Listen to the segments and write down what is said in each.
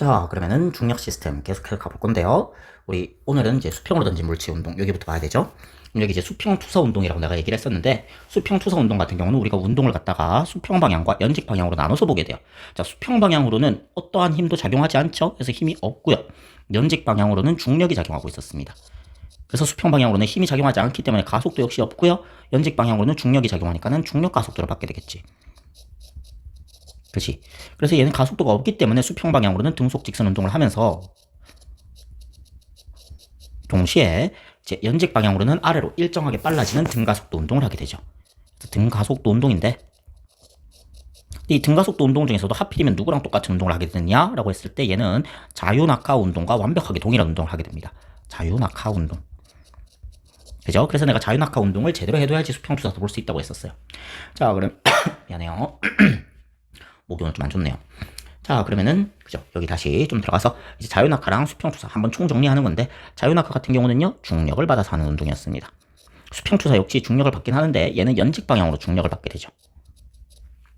자, 그러면은 중력 시스템 계속해서 가볼 건데요. 우리 오늘은 이제 수평으로 던진 물체 운동 여기부터 봐야 되죠. 여기 이제 수평 투서 운동이라고 내가 얘기를 했었는데 수평 투서 운동 같은 경우는 우리가 운동을 갖다가 수평 방향과 연직 방향으로 나눠서 보게 돼요. 자, 수평 방향으로는 어떠한 힘도 작용하지 않죠. 그래서 힘이 없고요. 연직 방향으로는 중력이 작용하고 있었습니다. 그래서 수평 방향으로는 힘이 작용하지 않기 때문에 가속도 역시 없고요. 연직 방향으로는 중력이 작용하니까는 중력 가속도를 받게 되겠지. 그렇지. 그래서 얘는 가속도가 없기 때문에 수평 방향으로는 등속 직선 운동을 하면서 동시에 이제 연직 방향으로는 아래로 일정하게 빨라지는 등가속도 운동을 하게 되죠. 등가속도 운동인데 이 등가속도 운동 중에서도 하필이면 누구랑 똑같은 운동을 하게 되느냐라고 했을 때 얘는 자유낙하 운동과 완벽하게 동일한 운동을 하게 됩니다. 자유낙하 운동. 그죠? 그래서 내가 자유낙하 운동을 제대로 해둬야지 수평투사도 볼 수 있다고 했었어요. 자, 그럼 미안해요. 목이 오늘 좀 안 좋네요. 자, 그러면은 그죠? 여기 다시 좀 들어가서 이제 자유낙하랑 수평투사 한번 총 정리하는 건데 자유낙하 같은 경우는요 중력을 받아서 하는 운동이었습니다. 수평투사 역시 중력을 받긴 하는데 얘는 연직 방향으로 중력을 받게 되죠.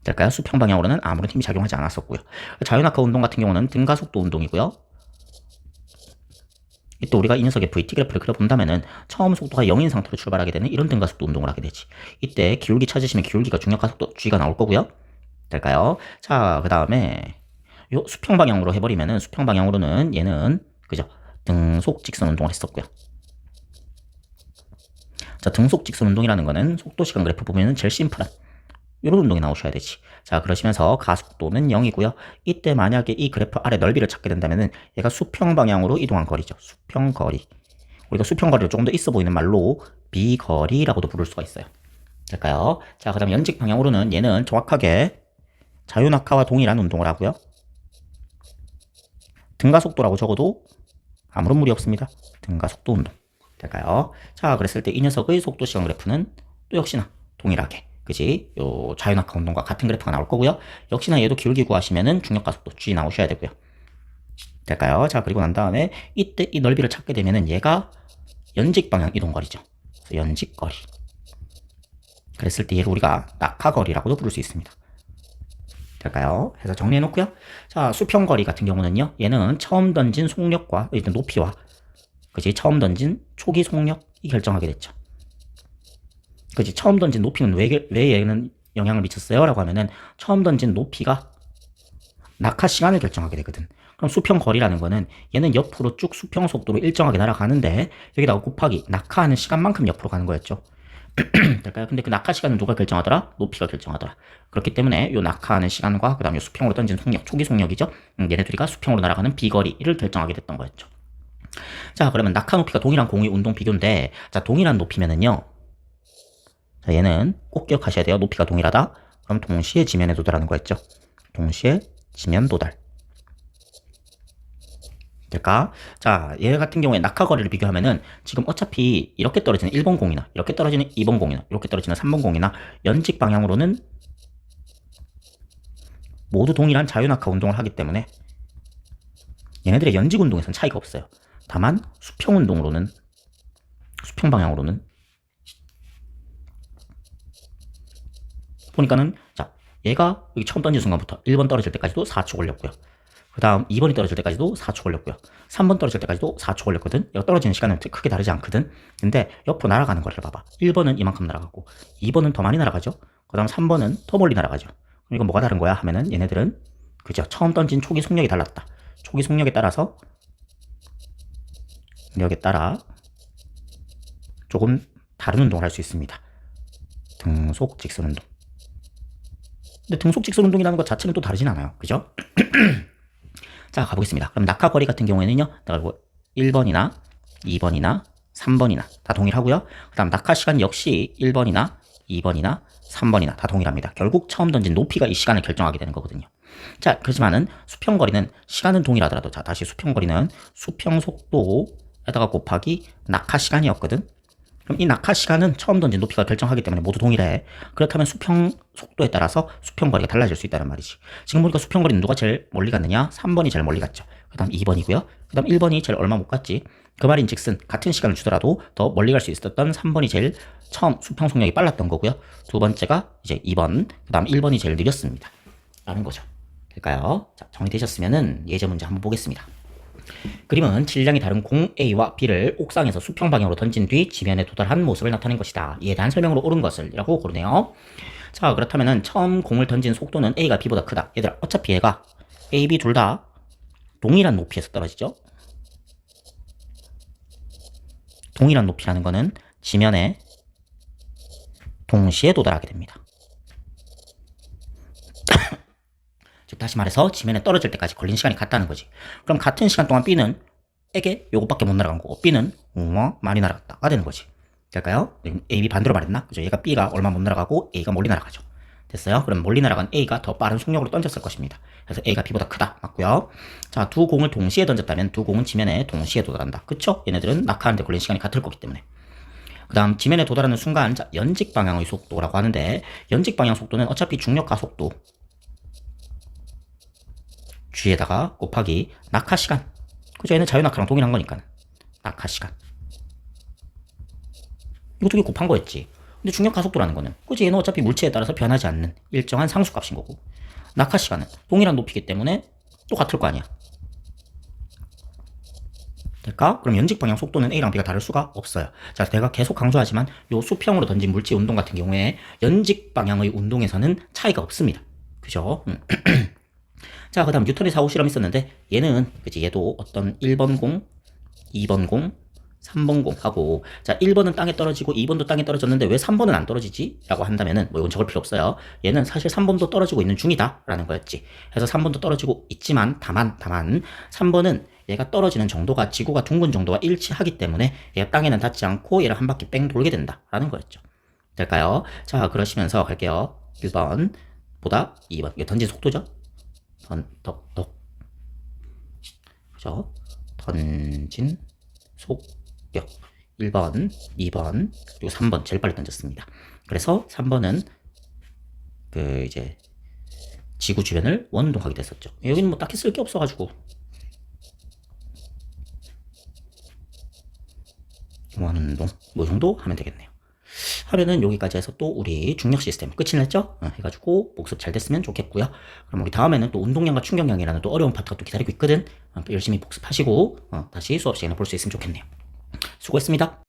될까요? 수평 방향으로는 아무런 힘이 작용하지 않았었고요. 자유낙하 운동 같은 경우는 등가속도 운동이고요. 또 우리가 이 녀석의 VT 그래프를 그려본다면은 처음 속도가 0인 상태로 출발하게 되는 이런 등가속도 운동을 하게 되지. 이때 기울기 찾으시면 기울기가 중력 가속도 G가 나올 거고요. 될까요? 자, 그 다음에 요 수평 방향으로 해버리면은 수평 방향으로는 얘는 그죠? 등속 직선 운동을 했었고요. 자, 등속 직선 운동이라는 거는 속도 시간 그래프 보면은 제일 심플한 이런 운동이 나오셔야 되지. 자, 그러시면서 가속도는 0이고요. 이때 만약에 이 그래프 아래 넓이를 찾게 된다면은 얘가 수평 방향으로 이동한 거리죠. 수평 거리. 우리가 수평 거리를 조금 더 있어 보이는 말로 비거리라고도 부를 수가 있어요. 될까요? 자, 그 다음 연직 방향으로는 얘는 정확하게 자유낙하와 동일한 운동을 하고요. 등가 속도라고 적어도 아무런 무리 없습니다. 등가 속도 운동. 될까요? 자, 그랬을 때 이 녀석의 속도 시간 그래프는 또 역시나 동일하게 그지? 요 자유낙하 운동과 같은 그래프가 나올 거고요. 역시나 얘도 기울기 구하시면은 중력 가 속도 G 나오셔야 되고요. 될까요? 자, 그리고 난 다음에 이때 이 넓이를 찾게 되면은 얘가 연직 방향 이동 거리죠. 그래서 연직 거리. 그랬을 때 얘를 우리가 낙하 거리라고도 부를 수 있습니다. 될까요? 해서 정리해 놓고요. 자, 수평 거리 같은 경우는요. 얘는 처음 던진 속력과 일단 높이와 그지? 처음 던진 초기 속력이 결정하게 됐죠. 그지 처음 던진 높이는 왜, 왜 얘는 영향을 미쳤어요? 라고 하면은 처음 던진 높이가 낙하 시간을 결정하게 되거든. 그럼 수평 거리라는 거는 얘는 옆으로 쭉 수평 속도로 일정하게 날아가는데 여기다가 곱하기 낙하하는 시간만큼 옆으로 가는 거였죠. 될까요? 근데 그 낙하 시간은 누가 결정하더라? 높이가 결정하더라. 그렇기 때문에 요 낙하하는 시간과 그다음에 수평으로 던진 속력, 초기 속력이죠. 음, 얘네들이가 수평으로 날아가는 비거리를 결정하게 됐던 거였죠. 자, 그러면 낙하 높이가 동일한 공의 운동 비교인데 자, 동일한 높이면은요. 자, 얘는 꼭 기억하셔야 돼요. 높이가 동일하다. 그럼 동시에 지면에 도달하는 거였죠. 동시에 지면 도달. 될까? 자, 얘 같은 경우에 낙하 거리를 비교하면은 지금 어차피 이렇게 떨어지는 1번 공이나 이렇게 떨어지는 2번 공이나 이렇게 떨어지는 3번 공이나 연직 방향으로는 모두 동일한 자유낙하 운동을 하기 때문에 얘네들의 연직 운동에서는 차이가 없어요. 다만 수평 운동으로는 수평 방향으로는 보니까는 자 얘가 여기 처음 던진 순간부터 1번 떨어질 때까지도 4초 걸렸고요. 그 다음 2번이 떨어질 때까지도 4초 걸렸고요. 3번 떨어질 때까지도 4초 걸렸거든. 얘가 떨어지는 시간은 크게 다르지 않거든. 근데 옆으로 날아가는 거리를 봐봐. 1번은 이만큼 날아가고 2번은 더 많이 날아가죠. 그 다음 3번은 더 멀리 날아가죠. 그럼 이거 뭐가 다른 거야 하면은 얘네들은 그죠. 처음 던진 초기 속력이 달랐다. 초기 속력에 따라서 여기에 따라 조금 다른 운동을 할 수 있습니다. 등속 직선 운동. 근데 등속 직선 운동이라는 것 자체는 또 다르진 않아요. 그죠? 자, 가보겠습니다. 그럼 낙하 거리 같은 경우에는요, 그리고 1번이나 2번이나 3번이나 다 동일하고요. 그 다음 낙하 시간 역시 1번이나 2번이나 3번이나 다 동일합니다. 결국 처음 던진 높이가 이 시간을 결정하게 되는 거거든요. 자, 그렇지만은 수평 거리는 시간은 동일하더라도 자, 다시 수평 거리는 수평 속도에다가 곱하기 낙하 시간이었거든. 그럼 이 낙하 시간은 처음 던진 높이가 결정하기 때문에 모두 동일해. 그렇다면 수평 속도에 따라서 수평 거리가 달라질 수 있다는 말이지. 지금 보니까 수평 거리는 누가 제일 멀리 갔느냐? 3번이 제일 멀리 갔죠. 그 다음 2번이고요. 그 다음 1번이 제일 얼마 못 갔지. 그 말인 즉슨 같은 시간을 주더라도 더 멀리 갈 수 있었던 3번이 제일 처음 수평 속력이 빨랐던 거고요. 두 번째가 이제 2번, 그 다음 1번이 제일 느렸습니다. 라는 거죠. 될까요? 자, 정리되셨으면은 예제 문제 한번 보겠습니다. 그림은 질량이 다른 공 A와 B를 옥상에서 수평 방향으로 던진 뒤 지면에 도달한 모습을 나타낸 것이다. 이에 대한 설명으로 옳은 것을 이라고 고르네요. 자, 그렇다면은 처음 공을 던진 속도는 A가 B보다 크다. 얘들아, 어차피 얘가 A, B 둘 다 동일한 높이에서 떨어지죠. 동일한 높이라는 거는 지면에 동시에 도달하게 됩니다. 즉 다시 말해서 지면에 떨어질 때까지 걸린 시간이 같다는 거지. 그럼 같은 시간 동안 B는 에게 요것밖에 못 날아간 거고 B는 우와 많이 날아갔다가 되는 거지. 될까요? A, B 반대로 말했나? 그죠? 얘가 B가 얼마 못 날아가고 A가 멀리 날아가죠. 됐어요? 그럼 멀리 날아간 A가 더 빠른 속력으로 던졌을 것입니다. 그래서 A가 B보다 크다. 맞고요. 자, 두 공을 동시에 던졌다면 두 공은 지면에 동시에 도달한다. 그쵸? 얘네들은 낙하하는데 걸린 시간이 같을 거기 때문에. 그 다음 지면에 도달하는 순간 자, 연직 방향의 속도라고 하는데 연직 방향 속도는 어차피 중력가 속도 g에다가 곱하기 낙하 시간 그죠 얘는 자유낙하랑 동일한 거니까 낙하 시간 이거 두 개 곱한 거였지 근데 중력 가속도라는 거는 그지 얘는 어차피 물체에 따라서 변하지 않는 일정한 상수값인 거고 낙하 시간은 동일한 높이기 때문에 또 같을 거 아니야 될까? 그럼 연직 방향 속도는 A랑 B가 다를 수가 없어요. 자, 내가 계속 강조하지만 요 수평으로 던진 물체 운동 같은 경우에 연직 방향의 운동에서는 차이가 없습니다. 그죠? 음. 자, 그 다음 뉴턴의 사고 실험이 있었는데 얘는 그지 얘도 어떤 1번 공, 2번 공, 3번 공 하고 자 1번은 땅에 떨어지고 2번도 땅에 떨어졌는데 왜 3번은 안 떨어지지? 라고 한다면은 뭐 이건 적을 필요 없어요. 얘는 사실 3번도 떨어지고 있는 중이다 라는 거였지. 그래서 3번도 떨어지고 있지만 다만 다만 3번은 얘가 떨어지는 정도가 지구가 둥근 정도와 일치하기 때문에 얘가 땅에는 닿지 않고 얘를 한 바퀴 뺑 돌게 된다 라는 거였죠. 될까요? 자 그러시면서 갈게요. 1번 보다 2번 이게 던진 속도죠. 던, 덕, 덕. 그죠? 던진 속력. 1번, 2번, 그리고 3번 제일 빨리 던졌습니다. 그래서 3번은 그 이제 지구 주변을 원운동하게 됐었죠. 여기는 뭐 딱히 쓸 게 없어가지고 원운동 뭐 정도 하면 되겠네요. 하루는 여기까지 해서 또 우리 중력 시스템 끝이 났죠? 어, 해가지고 복습 잘 됐으면 좋겠고요. 그럼 우리 다음에는 또 운동량과 충격량이라는 또 어려운 파트가 또 기다리고 있거든. 어, 열심히 복습하시고 어, 다시 수업 시간에 볼 수 있으면 좋겠네요. 수고했습니다.